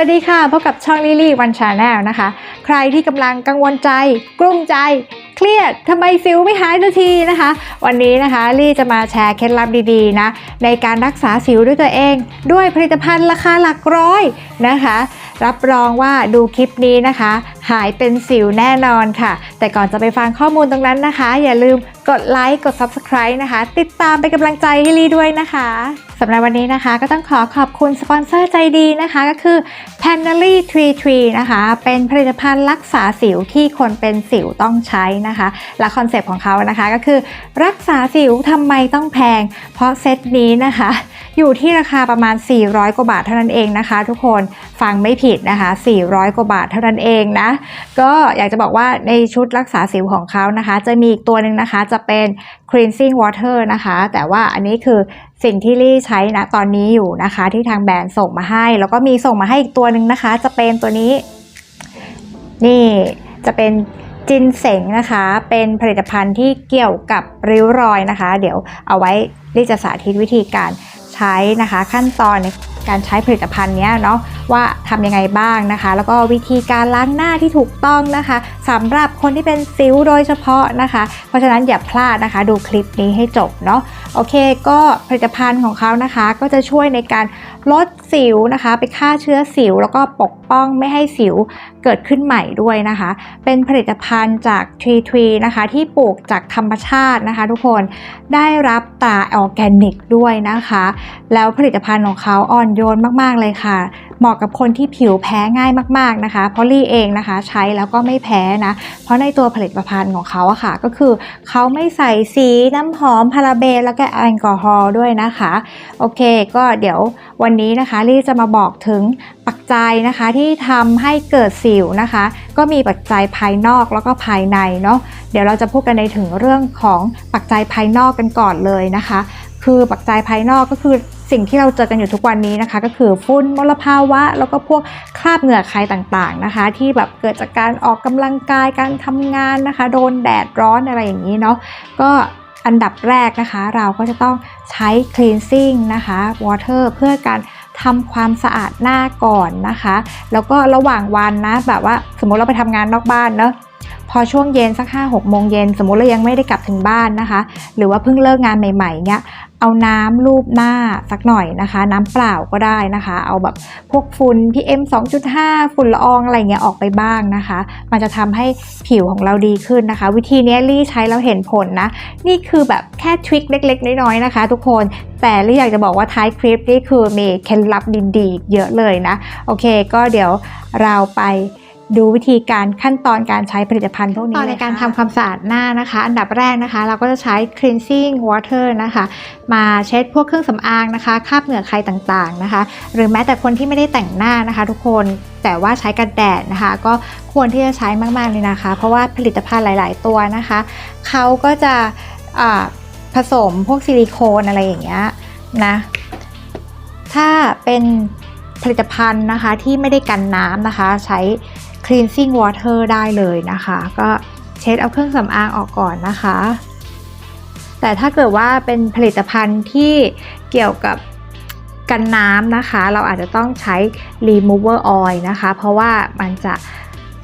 วัสดีค่ะพบกับช่องลิลี่วันชาแนลนะคะ ใครที่กำลังกังวลใจ กลุ้มใจ เครียดทำไมสิวไม่หายสักทีนะคะ วันนี้นะคะลี่จะมาแชร์เคล็ดลับดีๆนะในการรักษาสิวด้วยตัวเอง ด้วยผลิตภัณฑ์ราคาหลักร้อยนะคะ รับรองว่าดูคลิปนี้นะคะ หายเป็นสิวแน่นอนค่ะ แต่ก่อนจะไปฟังข้อมูลตรงนั้นนะคะ อย่าลืมกดไลค์กด Subscribe นะคะ ติดตามเป็นกำลังใจให้ลี่ด้วยนะคะ สำหรับวันนี้นะคะก็ต้องขอขอบคุณสปอนเซอร์ใจดีนะคะก็คือ p a n e l y Tree Tree นะคะ เป็นผลิตภัณฑ์รักษาสิวที่คนเป็นสิวต้องใช้นะคะ และคอนเซปต์ของเขานะคะก็คือรักษาสิวทำไมต้องแพง เพราะเซตนี้นะคะ อยู่ที่ราคาประมาณ 400 กว่าบาทเท่านั้นเองนะคะ ทุกคนฟังไม่ผิดนะคะ 400 กว่าบาทเท่านั้นเองนะก็อยากจะบอกว่าในชุดรักษาสิวของเขานะคะ จะมีอีกตัวหนึ่งนะคะจะเป็น cleansing water นะคะ แต่ว่าอันนี้คือ สิ่งที่ลี่ใช้นะตอนนี้อยู่นะคะ ที่ทางแบรนด์ส่งมาให้ แล้วก็มีส่งมาให้อีกตัวหนึ่งนะคะ จะเป็นตัวนี้ นี่จะเป็นจินเสงนะคะ เป็นผลิตภัณฑ์ที่เกี่ยวกับริ้วรอยนะคะ เดี๋ยวเอาไว้ลี่จะสาธิตวิธีการใช้นะคะ ขั้นตอนใน การใช้ผลิตภัณฑ์เนี้ยเนาะว่าทำยังไงบ้างนะคะ แล้วก็วิธีการล้างหน้าที่ถูกต้องนะคะสำหรับคนที่เป็นสิวโดยเฉพาะนะคะ เพราะฉะนั้นอย่าพลาดนะคะ ดูคลิปนี้ให้จบเนาะโอเค ก็ผลิตภัณฑ์ของเขานะคะ ก็จะช่วยในการลด สิวนะคะ ไปฆ่าเชื้อสิวแล้วก็ปกป้องไม่ให้สิวเกิดขึ้นใหม่ด้วยนะคะ เป็นผลิตภัณฑ์จากทรีทรีนะคะ ที่ปลูกจากธรรมชาตินะคะ ทุกคนได้รับตราออร์แกนิกด้วยนะคะ แล้วผลิตภัณฑ์ของเขาอ่อนโยนมาก ๆ เลยค่ะเหมาะกับคนที่ผิวแพ้ง่ายมากๆนะคะ เพราะลี่เองนะคะ ใช้แล้วก็ไม่แพ้นะ เพราะในตัวผลิตภัณฑ์ของเขาอะค่ะ ก็คือเขาไม่ใส่สีน้ำหอมพาราเบนแล้วก็แอลกอฮอล์ด้วยนะคะ โอเค ก็เดี๋ยววันนี้นะคะลี่จะมาบอกถึงปัจจัยนะคะที่ทำให้เกิดสิวนะคะ ก็มีปัจจัยภายนอกแล้วก็ภายในเนาะเดี๋ยวเราจะพูดกันในถึงเรื่องของปัจจัยภายนอกกันก่อนเลยนะคะ คือปัจจัยภายนอกก็คือ สิ่งที่เราเจอกันอยู่ทุกวันนี้นะคะ ก็คือฝุ่นมลภาวะ แล้วก็พวกคราบเหงื่อใครต่างๆนะคะ ที่แบบเกิดจากการออกกำลังกายการทำงานนะคะ โดนแดดร้อนอะไรอย่างนี้เนาะก็อันดับแรกนะคะ เราก็จะต้องใช้ cleansing นะคะ water เพื่อการทำความสะอาดหน้าก่อนนะคะ แล้วก็ระหว่างวันนะแบบว่าสมมติเราไปทำงานนอกบ้านเนาะพอช่วงเย็นสัก5 6โมงเย็นสมมติเรายังไม่ได้กลับถึงบ้านนะคะ หรือว่าเพิ่งเลิกงานใหม่ๆเนี่ย เอาน้ำลูบหน้าสักหน่อยนะคะ น้ำเปล่าก็ได้นะคะ เอาแบบพวกฝุ่น PM 2.5 ฝุ่นละอองอะไรเงี้ยออกไปบ้างนะคะ มันจะทำให้ผิวของเราดีขึ้นนะคะ วิธีนี้ลี่ใช้แล้วเห็นผลนะ นี่คือแบบแค่ทริคเล็ก ๆ น้อยๆนะคะ ทุกคนแต่ลี่อยากจะบอกว่าท้ายคลิปนี่คือมีเคล็ดลับดีๆเยอะเลยนะ โอเค ก็เดี๋ยวเราไป ดูวิธีการขั้นตอนการใช้ผลิตภัณฑ์พวกนี้ในการทำความสะอาดหน้านะคะ อันดับแรกนะคะ เราก็จะใช้ cleansing water นะคะ มาเช็ดพวกเครื่องสำอางนะคะคราบเหงื่อใครต่างๆนะคะ หรือแม้แต่คนที่ไม่ได้แต่งหน้านะคะ ทุกคนแต่ว่าใช้กันแดดนะคะ ก็ควรที่จะใช้มากๆเลยนะคะ เพราะว่าผลิตภัณฑ์หลาย ๆ ตัวนะคะเขาก็จะอ่าผสมพวกซิลิโคนอะไรอย่างเงี้ยนะถ้าเป็นผลิตภัณฑ์นะคะที่ไม่ได้กันน้ำนะคะ ใช้ cleansing water ได้เลยนะคะ ก็เช็ดเอาเครื่องสำอางออกก่อนนะคะ แต่ถ้าเกิดว่าเป็นผลิตภัณฑ์ที่เกี่ยวกับกันน้ำนะคะ เราอาจจะต้องใช้ remover oil นะคะ เพราะว่ามันจะ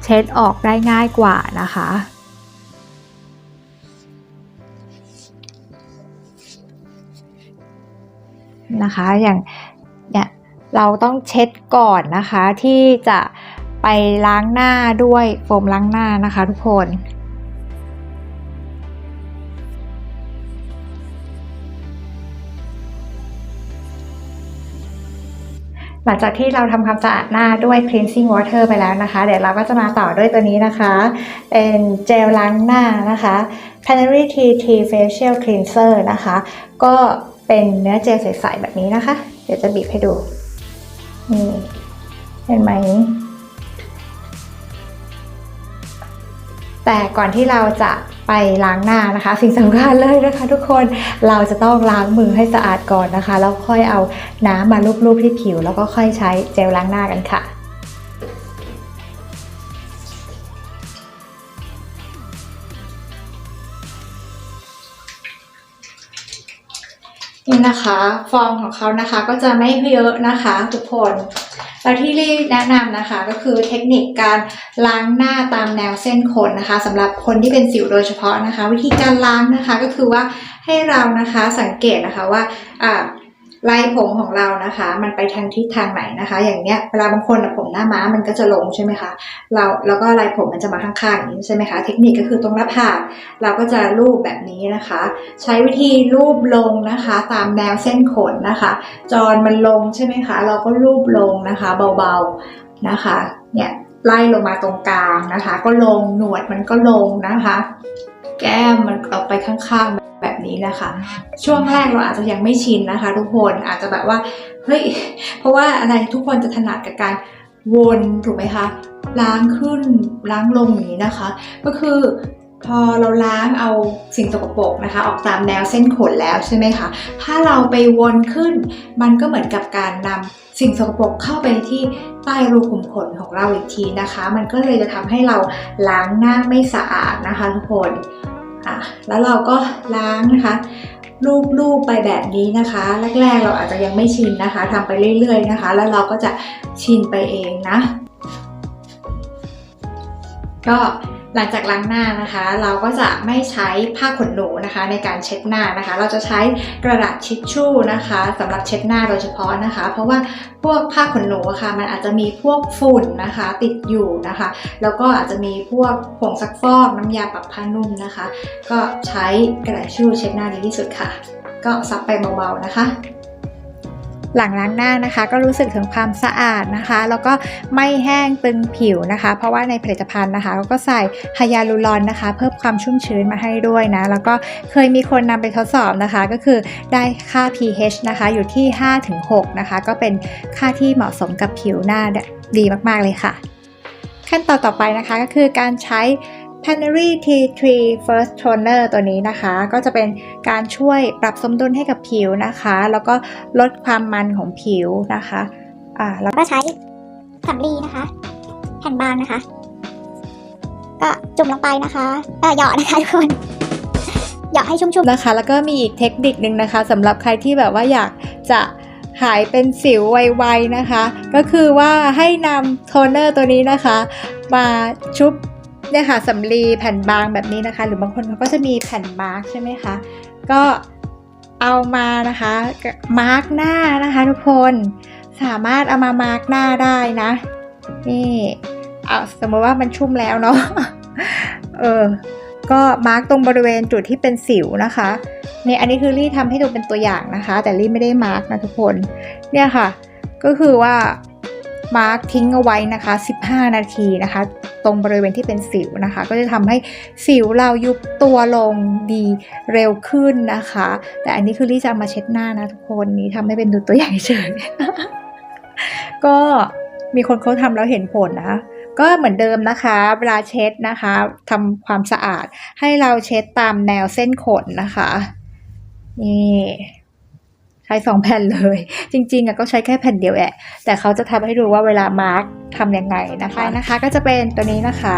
เช็ดออกได้ง่ายกว่านะคะนะคะอย่างเนี่ยเราต้องเช็ดก่อนนะคะที่จะ ไปล้างหน้าด้วยโฟมล้างหน้านะคะทุกคนหลังจากที่เราทำความสะอาดหน้าด้วย cleansing water ไปแล้วนะคะ เดี๋ยวเราก็จะมาต่อด้วยตัวนี้นะคะ เป็นเจลล้างหน้านะคะ Canary Tea Tea Facial Cleanser นะคะ ก็เป็นเนื้อเจลใสๆแบบนี้นะคะ เดี๋ยวจะบีบให้ดู นี่ เห็นไหม แต่ก่อนที่เราจะไปล้างหน้านะคะ สิ่งสำคัญเลยนะคะ ทุกคนเราจะต้องล้างมือให้สะอาดก่อนนะคะ แล้วค่อยเอาน้ำมาลูบๆที่ผิว แล้วก็ค่อยใช้เจลล้างหน้ากันค่ะนี่นะคะ ฟองของเขานะคะก็จะไม่เยอะนะคะ ทุกคน แล้วที่รีแนะนำนะคะก็คือเทคนิคการล้างหน้าตามแนวเส้นขนนะคะสำหรับคนที่เป็นสิวโดยเฉพาะนะคะ วิธีการล้างนะคะก็คือว่าให้เรานะคะสังเกตนะคะว่า อ่าลายผมของเรานะคะ มันไปทางทิศทางไหนนะคะ อย่างเนี้ยเวลาบางคนผมหน้าม้ามันก็จะลงใช่ไหมคะเราแล้วก็ลายผมมันจะมาข้างๆอย่างนี้ใช่ไหมคะ เทคนิคก็คือตรงหน้าผากเราก็จะลูบแบบนี้นะคะ ใช้วิธีลูบลงนะคะ ตามแนวเส้นขนนะคะ จอนมันลงใช่ไหมคะ เราก็ลูบลงนะคะเบาๆนะคะเนี่ยไล่ลงมาตรงกลางนะคะ ก็ลงหนวดมันก็ลงนะคะ แก้มมันออกไปข้างๆแบบนี้นะคะ ช่วงแรกเราอาจจะยังไม่ชินนะคะ ทุกคนอาจจะแบบว่าเฮ้ยเพราะว่าอะไรทุกคนจะถนัดกับการวนถูกไหมคะล้างขึ้นล้างลงอย่างนี้นะคะ ก็คือ พอเราล้างเอาสิ่งสกปรกนะคะ ออกตามแนวเส้นขนแล้วใช่ไหมคะถ้าเราไปวนขึ้น มันก็เหมือนกับการนำสิ่งสกปรกเข้าไปที่ใต้รูขุมขนของเราอีกทีนะคะ มันก็เลยจะทำให้เราล้างหน้าไม่สะอาดนะคะทุกคนอะแล้วเราก็ล้างนะคะลูบๆไปแบบนี้นะคะ แรกๆ เราอาจจะยังไม่ชินนะคะทำไปเรื่อยๆนะคะ แล้วเราก็จะชินไปเองนะ ก็ หลังจากล้างหน้านะคะ เราก็จะไม่ใช้ผ้าขนหนูนะคะ ในการเช็ดหน้านะคะ เราจะใช้กระดาษทิชชู่นะคะสำหรับเช็ดหน้าโดยเฉพาะนะคะ เพราะว่าพวกผ้าขนหนูอะค่ะ มันอาจจะมีพวกฝุ่นนะคะ ติดอยู่นะคะ แล้วก็อาจจะมีพวกผงซักฟอกน้ำยาปรับผ้านุ่มนะคะ ก็ใช้กระดาษทิชชู่เช็ดหน้าดีที่สุดค่ะ ก็ซับไปเบาๆนะคะ หลังล้างหน้านะคะ ก็รู้สึกถึงความสะอาดนะคะ แล้วก็ไม่แห้งตึงผิวนะคะ เพราะว่าในผลิตภัณฑ์นะคะเขาก็ใส่ไฮยาลูรอนนะคะ เพิ่มความชุ่มชื้นมาให้ด้วยนะ แล้วก็เคยมีคนนำไปทดสอบนะคะ ก็คือได้ค่า pH นะคะอยู่ที่ 5-6 นะคะ ก็เป็นค่าที่เหมาะสมกับผิวหน้าดีมากๆเลยค่ะ ขั้นตอนต่อไปนะคะก็คือการใช้ Panery T3 First Toner ตัวนี้นะคะ ก็จะเป็นการช่วยปรับสมดุลให้กับผิวนะคะ แล้วก็ลดความมันของผิวนะคะอ่าแล้วก็ใช้สำลีนะคะ แผ่นบางนะคะ ก็จุ่มลงไปนะคะเออหยาะนะคะทุกคนหยาะให้ชุ่มๆนะคะ แล้วก็มีอีกเทคนิคนึงนะคะสำหรับใครที่แบบว่าอยากจะหายเป็นสิวไวๆนะคะ ก็คือว่าให้นำโทนเนอร์ตัวนี้นะคะ มาชุบ เนี่ยค่ะสำลีแผ่นบางแบบนี้นะคะ หรือบางคนเขาก็จะมีแผ่นมาร์กใช่ไหมคะ ก็เอามานะคะมาร์กหน้านะคะ ทุกคนสามารถเอามามาร์กหน้าได้นะ นี่เอาสมมติว่ามันชุ่มแล้วเนาะเออก็มาร์กตรงบริเวณจุดที่เป็นสิวนะคะเนี่ยอันนี้คือรี่ทำให้ดูเป็นตัวอย่างนะคะ แต่รี่ไม่ได้มาร์กนะทุกคนเนี่ยค่ะ ก็คือว่ามาร์กทิ้งเอาไว้นะคะ 15 นาทีนะคะ ตรงบริเวณที่เป็นสิวนะคะ ก็จะทำให้สิวเรายุบตัวลงดีเร็วขึ้นนะคะ แต่อันนี้คือรี่จะเอามาเช็ดหน้านะทุกคนนี้ทำให้เป็นดูตัวอย่างเฉยก็มีคนเขาทำแล้วเห็นผลนะก็เหมือนเดิมนะคะเวลาเช็ดนะคะทำความสะอาดให้เราเช็ดตามแนวเส้นขนนะคะนี่ ใช้สองแผ่นเลย จริงๆอะก็ใช้แค่แผ่นเดียวแหละแต่เขาจะทำให้ดูว่าเวลามาร์กทำยังไงนะคะนะคะ ก็จะเป็นตัวนี้นะคะ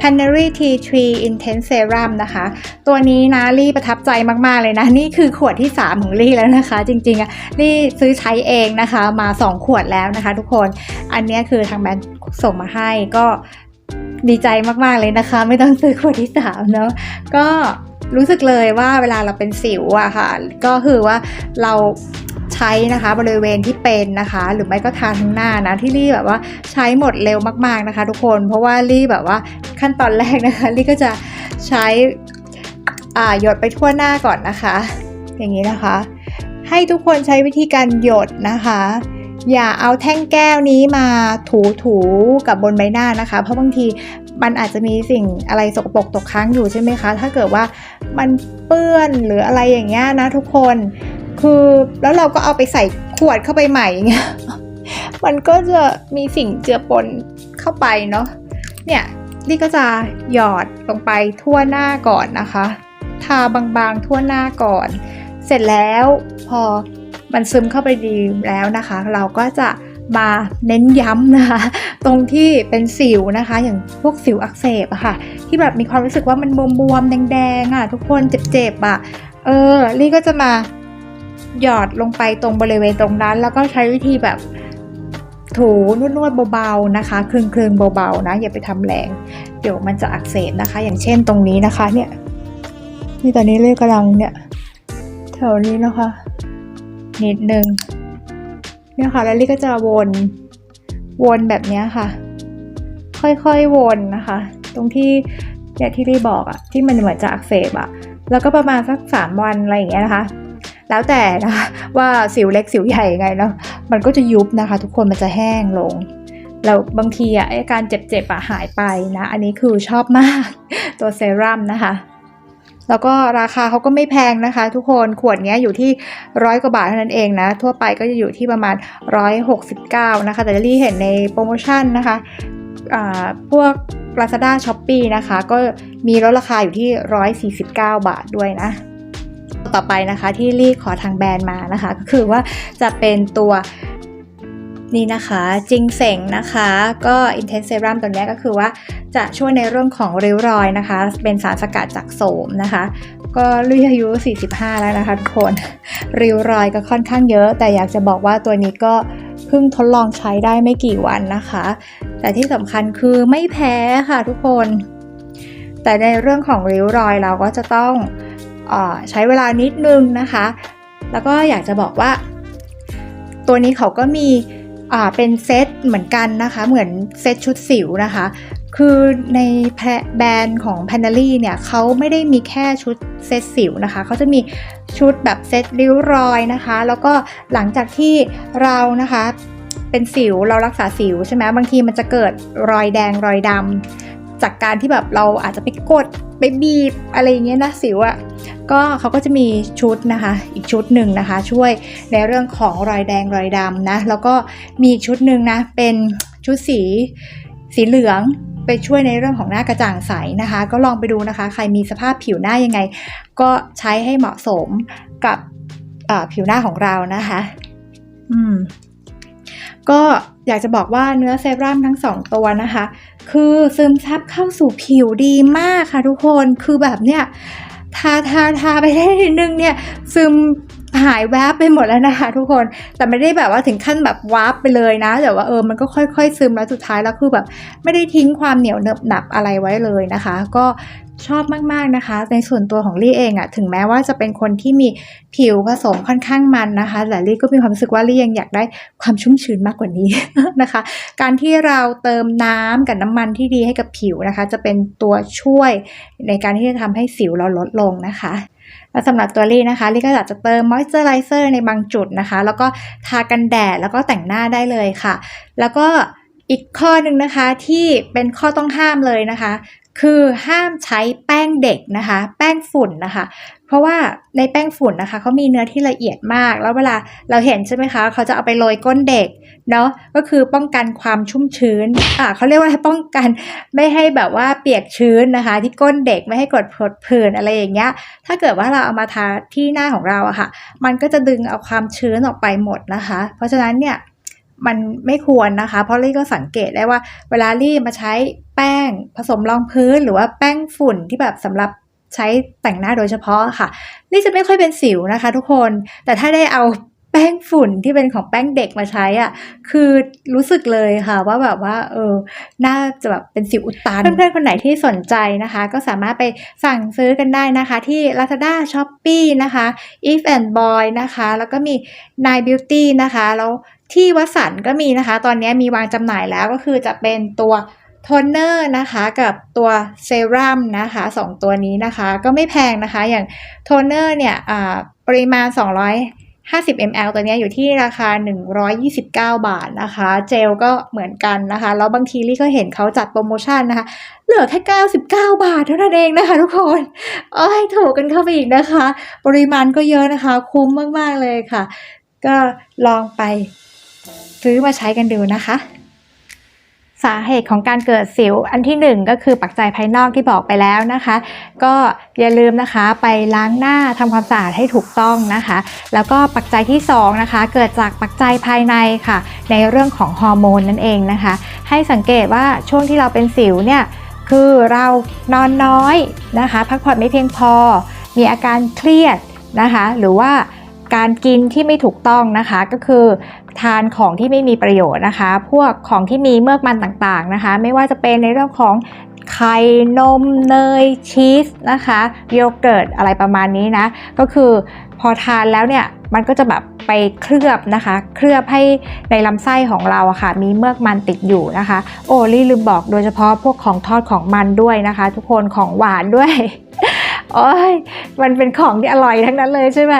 Panery T3 Intense Serum นะคะ ตัวนี้นะลี่ประทับใจมากๆเลยนะ นี่คือขวดที่ 3 ของลี่แล้วนะคะ จริงๆอะลี่ซื้อใช้เองนะคะมา 2 ขวดแล้วนะคะทุกคน อันนี้คือทางแบรนด์ส่งมาให้ก็ดีใจมากๆเลยนะคะ ไม่ต้องซื้อขวดที่3เนาะก็ รู้สึกเลยว่าเวลาเราเป็นสิวอะค่ะ ก็คือว่าเราใช้นะคะบริเวณที่เป็นนะคะ หรือไม่ก็ทาทั้งหน้านะที่ลี่แบบว่าใช้หมดเร็วมากๆนะคะ ทุกคนเพราะว่าลี่แบบว่าขั้นตอนแรกนะคะลี่ก็จะใช้อ่าหยดไปทั่วหน้าก่อนนะคะ อย่างนี้นะคะ ให้ทุกคนใช้วิธีการหยดนะคะอย่าเอาแท่งแก้วนี้มาถูถูๆกับบนใบหน้านะคะ เพราะบางที มันอาจจะมีสิ่งอะไรสกปรกตกค้างอยู่ใช่ไหมคะ ถ้าเกิดว่ามันเปื้อนหรืออะไรอย่างเงี้ยนะทุกคน คือแล้วเราก็เอาไปใส่ขวดเข้าไปใหม่อย่างเงี้ย มันก็จะมีสิ่งเจือปนเข้าไปเนาะ เนี่ยลี่ก็จะหยอดลงไปทั่วหน้าก่อนนะคะ ทาบางๆทั่วหน้าก่อน เสร็จแล้วพอมันซึมเข้าไปดีแล้วนะคะ เราก็จะ มาเน้นย้ำนะคะ ตรงที่เป็นสิวนะคะ อย่างพวกสิวอักเสบอะค่ะ ที่แบบมีความรู้สึกว่ามันบวมๆแดงๆอะทุกคนเจ็บๆอะเออลี่ก็จะมาหยอดลงไปตรงบริเวณตรงนั้น แล้วก็ใช้วิธีแบบถูนวดๆเบาๆนะคะคลึงๆเบาๆนะอย่าไปทำแรง เดี๋ยวมันจะอักเสบนะคะ อย่างเช่นตรงนี้นะคะเนี่ยนี่ตอนนี้เลือดกำลังเนี่ยแถวนี้นะคะ นิดนึง เนี่ยค่ะแล้วลี่ก็จะวนวนแบบนี้ค่ะ ค่อยๆวนนะคะ ตรงที่เนี่ยที่ลี่บอกอะที่มันเหมือนจะอักเสบอะแล้วก็ประมาณสักสามวันอะไรอย่างเงี้ยนะคะ แล้วแต่นะคะว่าสิวเล็กสิวใหญ่ยังไงเนาะมันก็จะยุบนะคะ ทุกคนมันจะแห้งลงแล้วบางทีอะไอการเจ็บๆอะหายไปนะ อันนี้คือชอบมากตัวเซรั่มนะคะ แล้วก็ราคาเขาก็ไม่แพงนะคะ ทุกคนขวดนี้อยู่ที่ร้อยกว่าบาทเท่านั้นเองนะ ทั่วไปก็จะอยู่ที่ประมาณ 169 นะคะ แต่ลี่เห็นในโปรโมชั่นนะคะพวก Lazada s h o p e e นะคะ ก็มีลดราคาอยู่ที่ 149 บาทด้วยนะ ต่อไปนะคะที่ลี่ขอทางแบรนด์มานะคะ ก็คือว่าจะเป็นตัว นี่นะคะจิงเสงนะคะ ก็ Intense Serum ตัวนี้ก็คือว่าจะช่วยในเรื่องของริ้วรอยนะคะ เป็นสารสกัดจากโสมนะคะ ก็รุ่ยอายุ 45 แล้วนะคะทุกคน ริ้วรอยก็ค่อนข้างเยอะ แต่อยากจะบอกว่าตัวนี้ก็เพิ่งทดลองใช้ได้ไม่กี่วันนะคะ แต่ที่สำคัญคือไม่แพ้ค่ะทุกคน แต่ในเรื่องของริ้วรอยเราก็จะต้องอใช้เวลานิดนึงนะคะ แล้วก็อยากจะบอกว่า ตัวนี้เขาก็มี อ่าเป็นเซตเหมือนกันนะคะ เหมือนเซตชุดสิวนะคะ คือในแบรนด์ของ p a n a l y เนี่ยเขาไม่ได้มีแค่ชุดเซตสิวนะคะเขาจะมีชุดแบบเซตริ้วรอยนะคะ แล้วก็หลังจากที่เรานะคะเป็นสิวเรารักษาสิวใช่ไหมบางทีมันจะเกิดรอยแดงรอยดำ จากการที่แบบเราอาจจะไปกดไปบีบอะไรอย่างเงี้ยนะสิวอะ่ะก็เขาก็จะมีชุดนะคะ อีกชุดหนึ่งนะคะ ช่วยในเรื่องของรอยแดงรอยดำนะ แล้วก็มีชุดหนึ่งนะ เป็นชุดสีสีเหลืองไปช่วยในเรื่องของหน้ากระจ่างใสนะคะ ก็ลองไปดูนะคะ ใครมีสภาพผิวหน้ายังไง ก็ใช้ให้เหมาะสมกับผิวหน้าของเรานะคะ อืม ก็อยากจะบอกว่าเนื้อเซรั่มทั้งสองตัวนะคะ คือซึมซับเข้าสู่ผิวดีมากค่ะทุกคนคือแบบเนี้ยทาทาทาไปได้นิดนึงเนี่ย ซึมหายแวบไปหมดแล้วนะคะทุกคนแต่ไม่ได้แบบว่าถึงขั้นแบบวาร์ปไปเลยนะ แต่ว่าเออมันก็ค่อยๆ ซึมแล้วสุดท้ายแล้วคือแบบ ไม่ได้ทิ้งความเหนียวเนบหนับอะไรไว้เลยนะคะ ก็ ชอบมากๆนะคะ ในส่วนตัวของลี่เองอะถึงแม้ว่าจะเป็นคนที่มีผิวผสมค่อนข้างมันนะคะแต่ลี่ก็มีความรู้สึกว่าลี่ยังอยากได้ความชุ่มชื้นมากกว่านี้นะคะ การที่เราเติมน้ำกับน้ำมันที่ดีให้กับผิวนะคะ จะเป็นตัวช่วยในการที่จะทำให้สิวเราลดลงนะคะและสำหรับตัวลี่นะคะลี่ก็อยากจะเติมมอยเจอไรเซอร์ในบางจุดนะคะ แล้วก็ทากันแดดแล้วก็แต่งหน้าได้เลยค่ะ แล้วก็อีกข้อหนึ่งนะคะที่เป็นข้อต้องห้ามเลยนะคะ คือห้ามใช้แป้งเด็กนะคะ แป้งฝุ่นนะคะ เพราะว่าในแป้งฝุ่นนะคะเขามีเนื้อที่ละเอียดมาก แล้วเวลาเราเห็นใช่ไหมคะเขาจะเอาไปโรยก้นเด็กเนาะก็คือป้องกันความชุ่มชื้นอ่าเขาเรียกว่าป้องกันไม่ให้แบบว่าเปียกชื้นนะคะ ที่ก้นเด็กไม่ให้กดผดผื่นอะไรอย่างเงี้ยถ้าเกิดว่าเราเอามาทาที่หน้าของเราอะค่ะ มันก็จะดึงเอาความชื้นออกไปหมดนะคะ เพราะฉะนั้นเนี่ยมันไม่ควรนะคะ เพราะลี่ก็สังเกตได้ว่าเวลาลี่มาใช้แป้ งผสมรองพื้นหรือว่าแป้งฝุ่นที่แบบสำหรับใช้แต่งหน้าโดยเฉพาะค่ะลี่จะไม่ค่อยเป็นสิวนะคะ ทุกคน แต่ถ้าได้เอาแป้งฝุ่นที่เป็นของแป้งเด็กมาใช้อะ คือรู้สึกเลยค่ะว่าแบบว่า เออ น่าจะแบบเป็นสิวอุดตัน เพื่อนๆ คนไหนที่สนใจนะคะ ก็สามารถไปสั่งซื้อกันได้นะคะ ที่ Lazada Shopee นะคะ If and Boy นะคะ แล้วก็มี Nine Beauty นะคะ แล้วที่วัสันก็มีนะคะ ตอนนี้มีวางจำหน่ายแล้วก็คือจะเป็นตัว โทนเนอร์นะคะกับตัวเซรั่มนะคะสองตัวนี้นะคะก็ไม่แพงนะคะอย่างโทนเนอร์เนี่ยปริมาณ 250 ml ตัวนี้อยู่ที่ราคา 129 บาทนะคะ เจลก็เหมือนกันนะคะ แล้วบางทีลี่ก็เห็นเขาจัดโปรโมชั่นนะคะ เหลือแค่ 99 บาทเท่านั้นเองนะคะทุกคนเอ้ยถูกกันเข้าไปอีกนะคะ ปริมาณก็เยอะนะคะ คุ้มมาก ๆ เลยค่ะ ก็ลองไปซื้อมาใช้กันดูนะคะ สาเหตุของการเกิดสิวอันที่หนึ่งก็คือปัจจัยภายนอกที่บอกไปแล้วนะคะ ก็อย่าลืมนะคะไปล้างหน้าทำความสะอาดให้ถูกต้องนะคะ แล้วก็ปัจจัยที่สองนะคะเกิดจากปัจจัยภายในค่ะ ในเรื่องของฮอร์โมนนั่นเองนะคะ ให้สังเกตว่าช่วงที่เราเป็นสิวเนี่ยคือเรานอนน้อยนะคะ พักผ่อนไม่เพียงพอ มีอาการเครียดนะคะ หรือว่าการกินที่ไม่ถูกต้องนะคะก็คือ ทานของที่ไม่มีประโยชน์นะคะ พวกของที่มีเมือกมันต่างๆนะคะ ไม่ว่าจะเป็นในเรื่องของไข่นมเนยชีสนะคะโยเกิร์ตอะไรประมาณนี้นะ ก็คือพอทานแล้วเนี่ยมันก็จะแบบไปเคลือบนะคะ เคลือบให้ในลำไส้ของเราอะค่ะ มีเมือกมันติดอยู่นะคะ โอ้ลี่ลืมบอกโดยเฉพาะพวกของทอดของมันด้วยนะคะ ทุกคนของหวานด้วย โอ้ยมันเป็นของที่อร่อยทั้งนั้นเลยใช่ไหม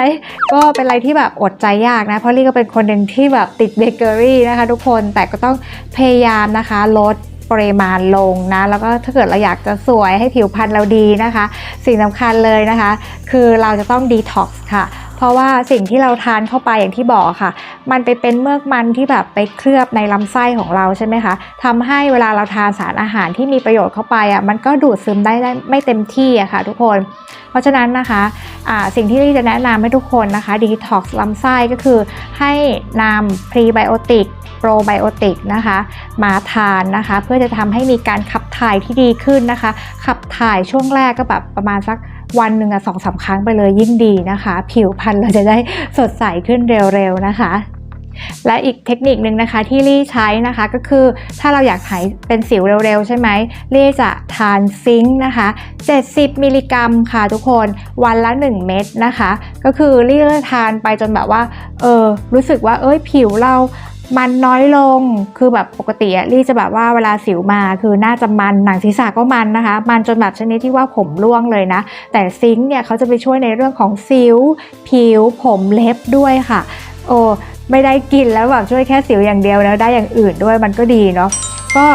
ก็เป็นอะไรที่แบบอดใจยากนะ เพราะลี่ก็เป็นคนหนึ่งที่แบบติดเบเกอรี่นะคะทุกคน แต่ก็ต้องพยายามนะคะลด ปริมาณลงนะแล้วก็ถ้าเกิดเราอยากจะสวยให้ผิวพรรณเราดีนะคะ สิ่งสำคัญเลยนะคะ คือเราจะต้องดีท็อกซ์ค่ะเพราะว่าสิ่งที่เราทานเข้าไปอย่างที่บอกค่ะ มันไปเป็นเมือกมันที่แบบไปเคลือบในลำไส้ของเราใช่ไหมคะทำให้เวลาเราทานสารอาหารที่มีประโยชน์เข้าไปอะมันก็ดูดซึมได้ไม่เต็มที่อะค่ะทุกคน เพราะฉะนั้นนะคะะสิ่งที่ลี่จะแนะนำให้ทุกคนนะคะดีท็อกซ์ลำไส้ก็คือให้นำพรีไบโอติกโปรไบโอติกนะคะมาทานนะคะ เพื่อจะทำให้มีการขับถ่ายที่ดีขึ้นนะคะ ขับถ่ายช่วงแรกก็แบบประมาณสักวันหนึ่งอะสองสาครั้งไปเลยยิ่งดีนะคะ ผิวพรรณเราจะได้สดใสขึ้นเร็วๆนะคะและอีกเทคนิคนึงนะคะที่ลี่ใช้นะคะก็คือถ้าเราอยากหายเป็นสิวเร็วๆ ใช่ไหมลี่จะทานซิงค์นะคะ 70 มิลลิกรัมค่ะทุกคนวันละ 1 เม็ดนะคะ ก็คือลี่ทานไปจนแบบว่าเออรู้สึกว่าเอ้ยผิวเรา มันน้อยลงคือแบบปกติอะลี่จะแบบว่าเวลาสิวมาคือน่าจะมันหนังศีรษะก็มันนะคะ มันจนแบบชนิดที่ว่าผมร่วงเลยนะ แต่ซิงค์เนี่ยเขาจะไปช่วยในเรื่องของสิว ผิวผมเล็บด้วยค่ะ โอ้ไม่ได้กินแล้วแบบช่วยแค่สิวอย่างเดียวแล้วได้อย่างอื่นด้วยมันก็ดีเนาะก็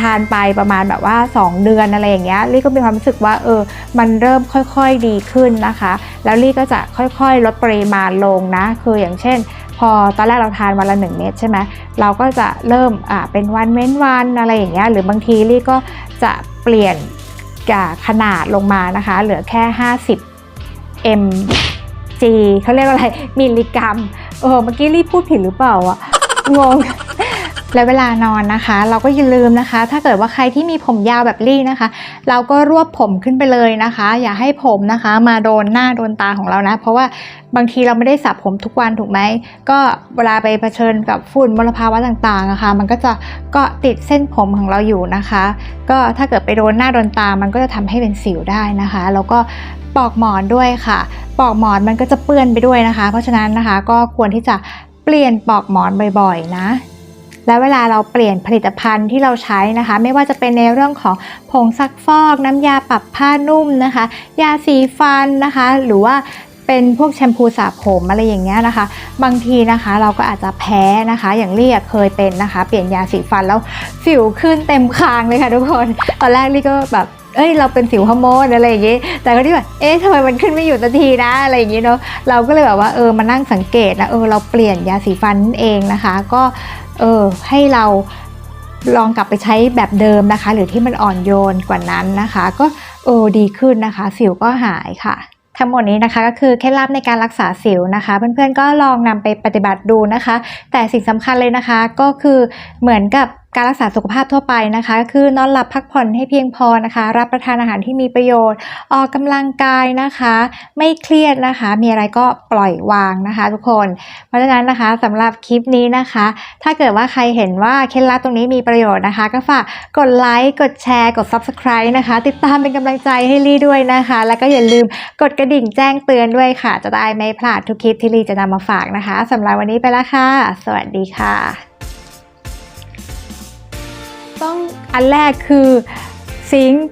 ทานไปประมาณแบบว่า 2 เดือนอะไรอย่างเงี้ยลี่ก็มีความรู้สึกว่าเออมันเริ่มค่อยๆดีขึ้นนะคะ แล้วลี่ก็จะค่อยๆ ลดปริมาณลงนะ คืออย่างเช่น พอตอนแรกเราทานวันละ 1 เม็ดใช่ไหมเราก็จะเริ่มอ่าเป็นวันเว้นวันอะไรอย่างเงี้ยหรือบางทีลี่ก็จะเปลี่ยนจากขนาดลงมานะคะ เหลือแค่ 50 mg เขาเรียกว่าอะไรมิลลิกรัมเออเมื่อกี้รีบพูดผิดหรือเปล่าอะงง และเวลานอนนะคะ เราก็อย่าลืมนะคะ ถ้าเกิดว่าใครที่มีผมยาวแบบลี่นะคะ เราก็รวบผมขึ้นไปเลยนะคะ อย่าให้ผมนะคะ มาโดนหน้าโดนตาของเรานะ เพราะว่าบางทีเราไม่ได้สระผมทุกวันถูกไหมก็เวลาไปเผชิญกับฝุ่นมลภาวะต่างๆนะคะ มันก็จะเกาะติดเส้นผมของเราอยู่นะคะ ก็ถ้าเกิดไปโดนหน้าโดนตามันก็จะทำให้เป็นสิวได้นะคะ แล้วก็ปลอกหมอนด้วยค่ะปลอกหมอนมันก็จะเปื้อนไปด้วยนะคะ เพราะฉะนั้นนะคะก็ควรที่จะเปลี่ยนปลอกหมอนบ่อยๆนะ และเวลาเราเปลี่ยนผลิตภัณฑ์ที่เราใช้นะคะ ไม่ว่าจะเป็นในเรื่องของผงซักฟอก น้ำยาปรับผ้านุ่มนะคะ ยาสีฟันนะคะ หรือว่าเป็นพวกแชมพูสระผมอะไรอย่างเงี้ยนะคะ บางทีนะคะเราก็อาจจะแพ้นะคะ อย่างเรียกเคยเป็นนะคะ เปลี่ยนยาสีฟันแล้วสิวขึ้นเต็มคางเลยค่ะทุกคน ตอนแรกลี่ก็แบบ เอ้ยเราเป็นสิวฮอร์โมนอะไรอย่างงี้ แต่ก็ที่แบบเอ๊ะทำไมมันขึ้นไม่อยู่สักทีนะอะไรอย่างงี้เนาะเราก็เลยแบบว่าเออมานั่งสังเกตนะเออเราเปลี่ยนยาสีฟันนั่นเองนะคะ ก็เออให้เราลองกลับไปใช้แบบเดิมนะคะ หรือที่มันอ่อนโยนกว่านั้นนะคะ ก็เออดีขึ้นนะคะ สิวก็หายค่ะทั้งหมดนี้นะคะก็คือเคล็ดลับในการรักษาสิวนะคะ เพื่อนๆก็ลองนำไปปฏิบัติดูนะคะ แต่สิ่งสำคัญเลยนะคะก็คือเหมือนกับ การรักษาสุขภาพทั่วไปนะคะ คือนอนหลับพักผ่อนให้เพียงพอนะคะ รับประทานอาหารที่มีประโยชน์ ออกกำลังกายนะคะ ไม่เครียดนะคะ มีอะไรก็ปล่อยวางนะคะ ทุกคน เพราะฉะนั้นนะคะสำหรับคลิปนี้นะคะ ถ้าเกิดว่าใครเห็นว่าเคล็ดลับตรงนี้มีประโยชน์นะคะ ก็ฝากกดไลค์กดแชร์ กด Subscribe นะคะ ติดตามเป็นกำลังใจให้ลี่ด้วยนะคะ แล้วก็อย่าลืมกดกระดิ่งแจ้งเตือนด้วยค่ะ จะได้ไม่พลาดทุกคลิปที่ลี่จะนำมาฝากนะคะสำหรับวันนี้ไปแล้วค่ะ สวัสดีค่ะ ต้องอันแรกคือซิงค์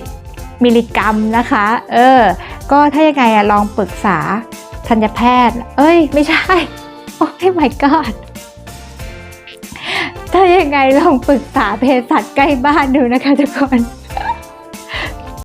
70 มิลลิกรัมนะคะ เออ ก็ถ้ายังไงอะลองปรึกษาทันตแพทย์ เอ้ย ไม่ใช่ โอ้ย my god ถ้ายังไงลองปรึกษาเภสัชใกล้บ้านดูนะคะทุกคน